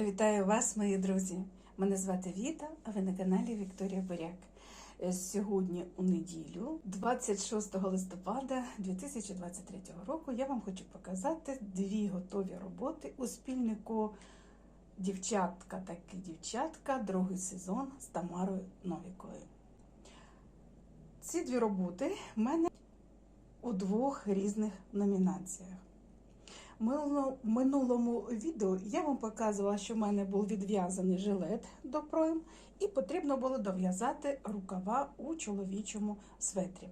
Вітаю вас, мої друзі! Мене звати Віта, а ви на каналі Вікторія Буряк. Е, Сьогодні у неділю, 26 листопада 2023 року, я вам хочу показати дві готові роботи у спільнику Дівчатка таки дівчатка, другий сезон з Тамарою Новіковою. Ці дві роботи в мене у двох різних номінаціях. В минулому відео я вам показувала, що в мене був відв'язаний жилет до пройм, і потрібно було дов'язати рукава у чоловічому светрі.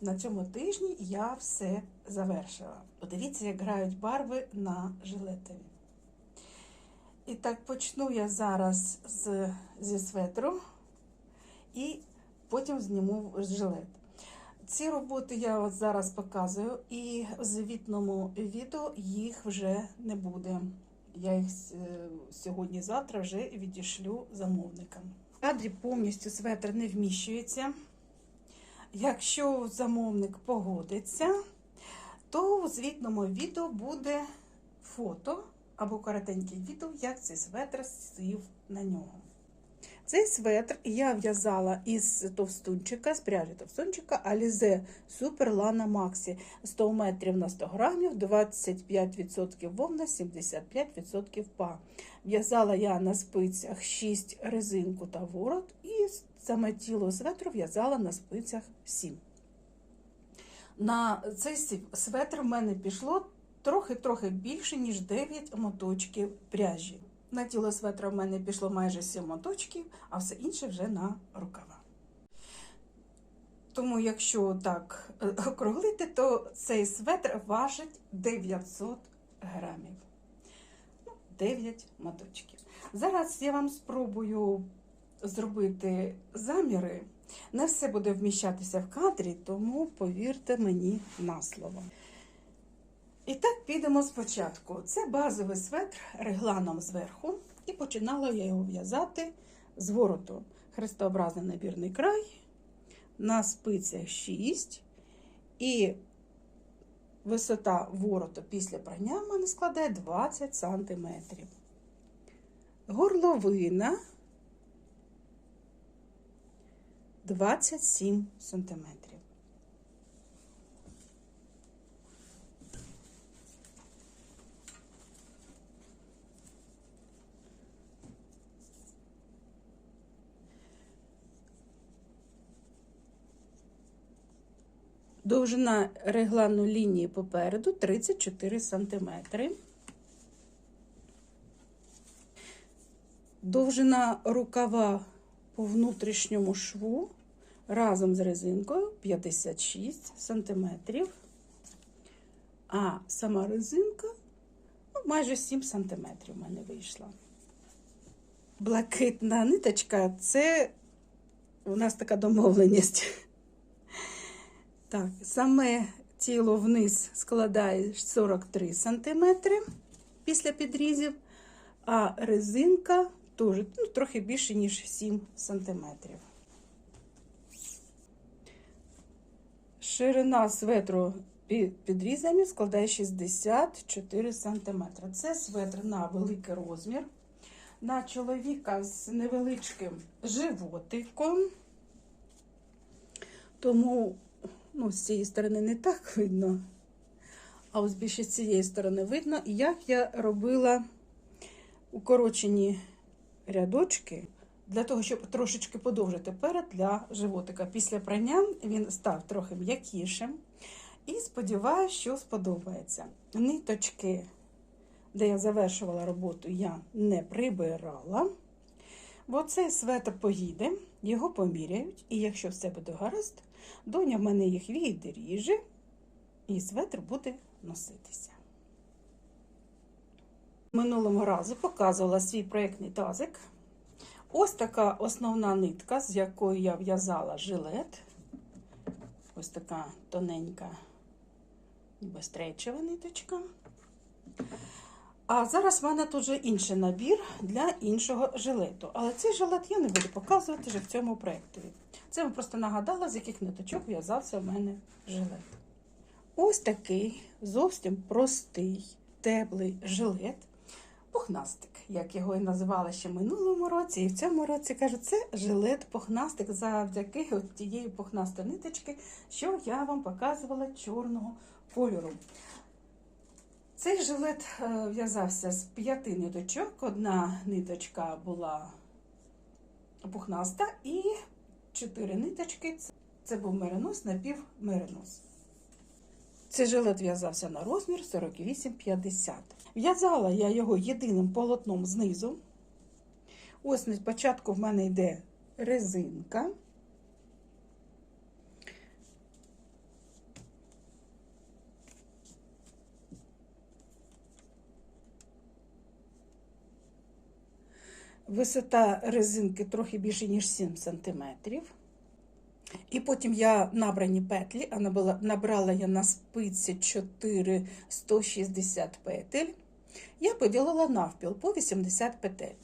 На цьому тижні я все завершила. Подивіться, як грають барви на жилетові. І так почну я зараз з, зі светру і потім зніму жилет. Ці роботи я от зараз показую, і в звітному відео їх вже не буде. Я їх е, сьогодні-завтра вже відішлю замовникам. В кадрі повністю светр не вміщується. Якщо замовник погодиться, то у звітному відео буде фото або коротеньке відео, як цей светр сів на нього. Цей светр я в'язала із товстунчика, з пряжі товстунчика Alize Super Lana Maxi 100 метрів на 100 грамів, 25% вовна, 75% па. В'язала я на спицях 6 резинку та ворот, і саме тіло светру в'язала на спицях 7. На цей светр в мене пішло трохи-трохи більше, ніж 9 моточків пряжі. На тіло светра в мене пішло майже 7 моточків, а все інше вже на рукава. Тому, якщо так е, округлити, то цей светр важить 900 грамів. Ну, 9 моточків. Зараз я вам спробую зробити заміри. Не все буде вміщатися в кадрі, тому повірте мені на слово. І так підемо спочатку. Це базовий светр регланом зверху, і починала я його в'язати з вороту. Хрестообразний набірний край, на спицях 6, і висота вороту після прання в мене складає 20 см. Горловина 27 см. Довжина реглану лінії попереду 34 см. Довжина рукава по внутрішньому шву разом з резинкою 56 см. А сама резинка ну, майже 7 см в мене вийшла. Блакитна ниточка це у нас така домовленість. Так, саме тіло вниз складає 43 см після підрізів, а резинка теж ну, трохи більше, ніж 7 см. Ширина светру під складає 64 см. Це светр на великий розмір. На чоловіка з невеличким животиком. Тому ну, з цієї сторони не так видно, а ось більше з цієї сторони видно, як я робила укорочені рядочки для того, щоб трошечки подовжити перед для животика. Після прання він став трохи м'якішим. І сподіваюся, що сподобається. Ниточки, де я завершувала роботу, я не прибирала. Бо цей светр поїде, його поміряють, і якщо все буде гаразд, доня в мене їх відріже, і светр буде носитися. Минулого разу показувала свій проєктний тазик. Ось така основна нитка, з якою я в'язала жилет. Ось така тоненька, ніби стрейчева ниточка. А зараз в мене тут вже інший набір для іншого жилету. Але цей жилет я не буду показувати вже в цьому проєктові. Це я просто нагадала, з яких ниточок в'язався в мене жилет. Ось такий зовсім простий, теплий жилет, пухнастик. як його і називали ще минулому році, і в цьому році кажу, це жилет пухнастик завдяки от тієї пухнастої ниточки, що я вам показувала чорного кольору. Цей жилет е, в'язався з п'яти ниточок. Одна ниточка була пухнаста і чотири ниточки. це- був меринос, напівмеринос. Цей жилет в'язався на розмір 48-50. В'язала я його єдиним полотном знизу. Ось на початку в мене йде резинка. Висота резинки трохи більше, ніж 7 см. І потім я набрані петлі, а набрала, набрала я на спиці 4 160 петель. Я поділила навпіл по 80 петель.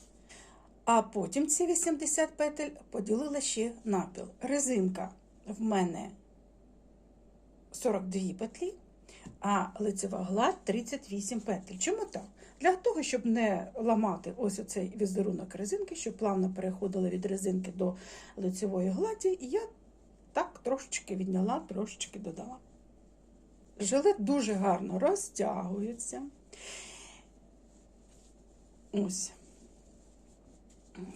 А потім ці 80 петель поділила ще навпіл. Резинка в мене 42 петлі, а лицева гладь 38 петель. Чому так? Для того, щоб не ламати ось оцей візерунок резинки, щоб плавно переходили від резинки до лицевої гладі, я так трошечки відняла, трошечки додала. Жилет дуже гарно розтягується. Ось.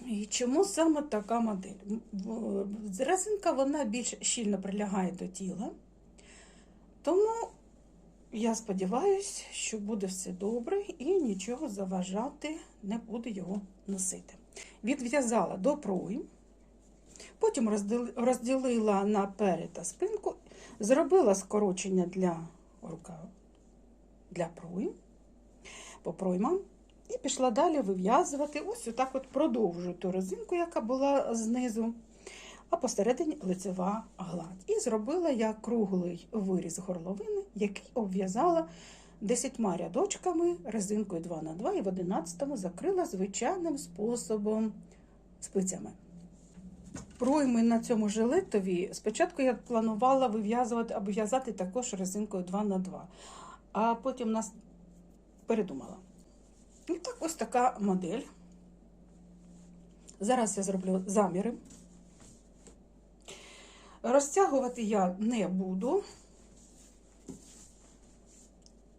І чому саме така модель? Резинка вона більш щільно прилягає до тіла. Тому я сподіваюся, що буде все добре і нічого заважати не буде його носити. Відв'язала до пройм, потім розділила на перед та спинку, зробила скорочення для рукава для пройм, по проймам, і пішла далі вив'язувати. Ось отак от продовжую ту резинку, яка була знизу, а посередині лицева гладь. І зробила я круглий виріз горловини, який обв'язала десятьма рядочками резинкою 2х2 і в 11 закрила звичайним способом спицями. Пройми на цьому жилетові спочатку я планувала вив'язувати або в'язати також резинкою 2х2, а потім нас передумала. І так, ось така модель. Зараз я зроблю заміри. Розтягувати я не буду.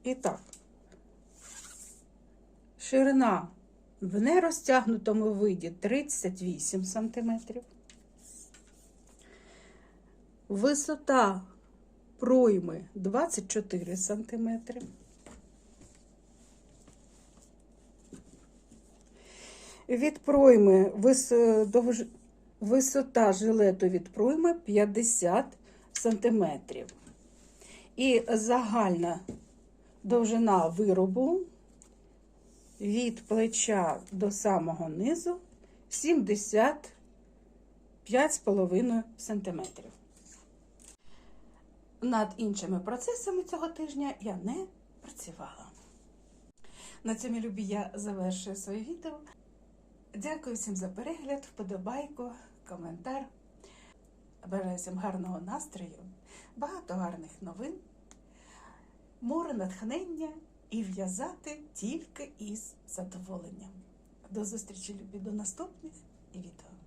І так, ширина в нерозтягнутому виді 38 см. Висота пройми 24 см. Від пройми висота жилету від пройми 50 см. І загальна довжина виробу від плеча до самого низу 75,5 см. Над іншими процесами цього тижня я не працювала. На цьому любі я завершую своє відео. Дякую всім за перегляд, вподобайку, коментар. Бажаю всім гарного настрою, багато гарних новин, море натхнення і в'язати тільки із задоволенням. До зустрічі, любі, до наступних відео.